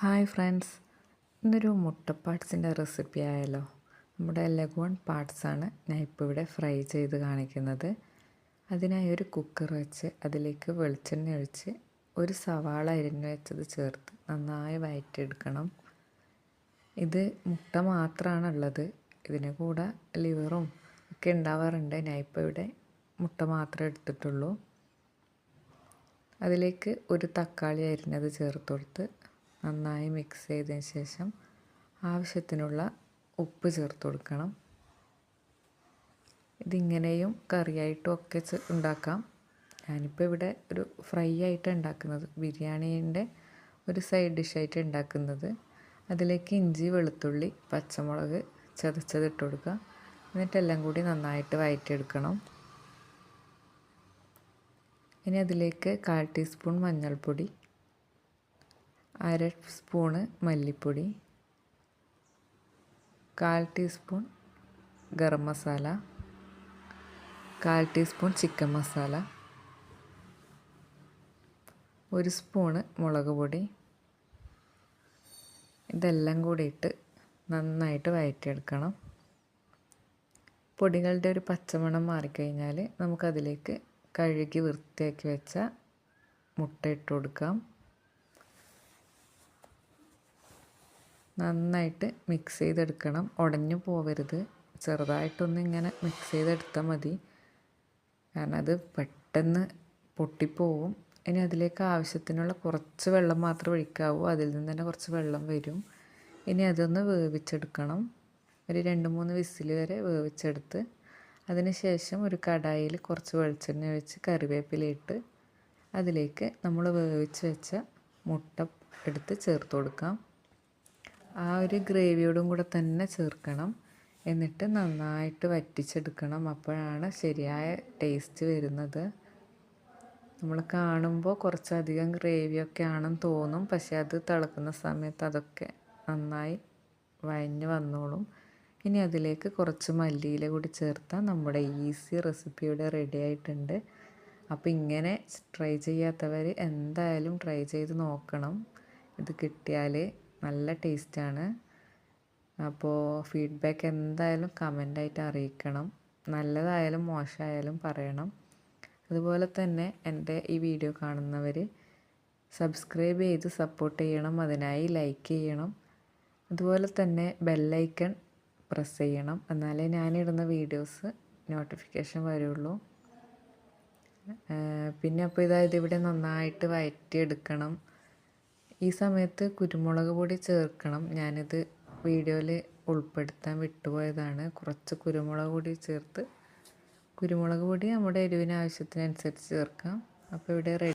Hi friends. ഇന്നൊരു മുട്ട പാർട്സിന്റെ recipe ആയാലോ നമ്മുടെ ലഗോൺ പാർട്സാണ് ഞാൻ ഇപ്പോൾ ഇവിടെ ഫ്രൈ ചെയ്ത് കാണിക്കുന്നത്. അതിനായി ഒരു കുക്കർ വെച്ച് അതിലേക്ക് വെളിച്ചെണ്ണ ഒഴിച്ച് ഒരു സവാള അരിഞ്ഞ് വെച്ചത് ചേർത്ത് നന്നായി വയറ്റിയെടുക്കണം. ഇത് മുട്ട മാത്രമാണ് ഉള്ളത് ഇതിന് കൂടെ ലിവറും ഒക്കെ ഉണ്ടാവാറുണ്ട്. ഞാൻ ഇപ്പോൾ ഇവിടെ മുട്ട മാത്രമേ എടുത്തിട്ടുള്ളൂ. അതിലേക്ക് ഒരു തക്കാളി അരിഞ്ഞത് ചേർത്ത് കൊടുത്ത് നന്നായി മിക്സ് ചെയ്തതിന് ശേഷം ആവശ്യത്തിനുള്ള ഉപ്പ് ചേർത്ത് കൊടുക്കണം. ഇതിങ്ങനെയും കറിയായിട്ടും ഒക്കെ ഉണ്ടാക്കാം. ഞാനിപ്പോൾ ഇവിടെ ഒരു ഫ്രൈ ആയിട്ട് ഉണ്ടാക്കുന്നത്. ബിരിയാണീന്റെ ഒരു സൈഡ് ഡിഷായിട്ട് ഉണ്ടാക്കുന്നത്. അതിലേക്ക് ഇഞ്ചി വെളുത്തുള്ളി പച്ചമുളക് ചതച്ചത് ഇട്ട് കൊടുക്കുക. എന്നിട്ടെല്ലാം കൂടി നന്നായിട്ട് വഴറ്റിയെടുക്കണം ഇനി അതിലേക്ക് കാൽ ടീസ്പൂൺ മഞ്ഞൾപ്പൊടി അര സ്പൂണ് മല്ലിപ്പൊടി കാൽ ടീസ്പൂൺ ഗരം മസാല കാൽ ടീസ്പൂൺ ചിക്കൻ മസാല ഒരു സ്പൂണ് മുളക് പൊടി. ഇതെല്ലാം കൂടിയിട്ട് നന്നായിട്ട് വഴറ്റിയെടുക്കണം പൊടികളുടെ ഒരു പച്ചമണം മാറിക്കഴിഞ്ഞാൽ നമുക്കതിലേക്ക് കഴുകി വൃത്തിയാക്കി വെച്ച മുട്ട ഇട്ട് കൊടുക്കാം. നന്നായിട്ട് മിക്സ് ചെയ്തെടുക്കണം. ഉടഞ്ഞു പോവരുത്. ചെറുതായിട്ടൊന്ന് ഇങ്ങനെ മിക്സ് ചെയ്തെടുത്താൽ മതി. കാരണം അത് പെട്ടെന്ന് പൊട്ടിപ്പോവും. ഇനി അതിലേക്ക് ആവശ്യത്തിനുള്ള കുറച്ച് വെള്ളം മാത്രം ഒഴിക്കാവൂ. അതിൽ നിന്ന് തന്നെ കുറച്ച് വെള്ളം വരും. ഇനി അതൊന്ന് വേവിച്ചെടുക്കണം. ഒരു രണ്ട് മൂന്ന് വിസിൽ വരെ വേവിച്ചെടുത്ത് അതിന് ശേഷം ഒരു കടായിൽ കുറച്ച് വെളിച്ചെണ്ണ ഒഴിച്ച് കറിവേപ്പിലയിട്ട് അതിലേക്ക് നമ്മൾ വേവിച്ച് വെച്ച മുട്ട എടുത്ത് ചേർത്ത് കൊടുക്കാം. ആ ഒരു ഗ്രേവിയോടും കൂടെ തന്നെ ചേർക്കണം. എന്നിട്ട് നന്നായിട്ട് വറ്റിച്ചെടുക്കണം. അപ്പോഴാണ് ശരിയായ ടേസ്റ്റ് വരുന്നത്. നമ്മൾ കാണുമ്പോൾ കുറച്ചധികം ഗ്രേവിയൊക്കെ ആണെന്ന് തോന്നും. പക്ഷേ അത് തിളക്കുന്ന സമയത്ത് അതൊക്കെ നന്നായി വഴഞ്ഞ് വന്നോളും. ഇനി അതിലേക്ക് കുറച്ച് മല്ലിയില കൂടി ചേർത്താൽ നമ്മുടെ ഈസി റെസിപ്പി ഇവിടെ റെഡി ആയിട്ടുണ്ട്. അപ്പോൾ ഇങ്ങനെ ട്രൈ ചെയ്യാത്തവർ എന്തായാലും ട്രൈ ചെയ്ത് നോക്കണം. ഇത് കിട്ടിയാൽ നല്ല ടേസ്റ്റാണ്. അപ്പോൾ ഫീഡ്ബാക്ക് എന്തായാലും കമന്റായിട്ട് അറിയിക്കണം. നല്ലതായാലും മോശമായാലും പറയണം. അതുപോലെ തന്നെ എന്റെ ഈ വീഡിയോ കാണുന്നവർ സബ്സ്ക്രൈബ് ചെയ്ത് സപ്പോർട്ട് ചെയ്യണം. അതിനായി ലൈക്ക് ചെയ്യണം. അതുപോലെ തന്നെ ബെല്ലൈക്കൺ പ്രസ് ചെയ്യണം. എന്നാലേ ഞാനിടുന്ന വീഡിയോസ് നോട്ടിഫിക്കേഷൻ വരുള്ളൂ. പിന്നെ അപ്പോൾ ഇതായത് ഇവിടെ നന്നായിട്ട് വയറ്റിയെടുക്കണം. ഈ സമയത്ത് കുരുമുളക് പൊടി ചേർക്കണം. ഞാനിത് വീഡിയോയിൽ ഉൾപ്പെടുത്താൻ വിട്ടുപോയതാണ്. കുറച്ച് കുരുമുളക് പൊടി ചേർത്ത് കുരുമുളക് പൊടി നമ്മുടെ എരിവിന് ആവശ്യത്തിനനുസരിച്ച് ചേർക്കാം. അപ്പോൾ ഇവിടെ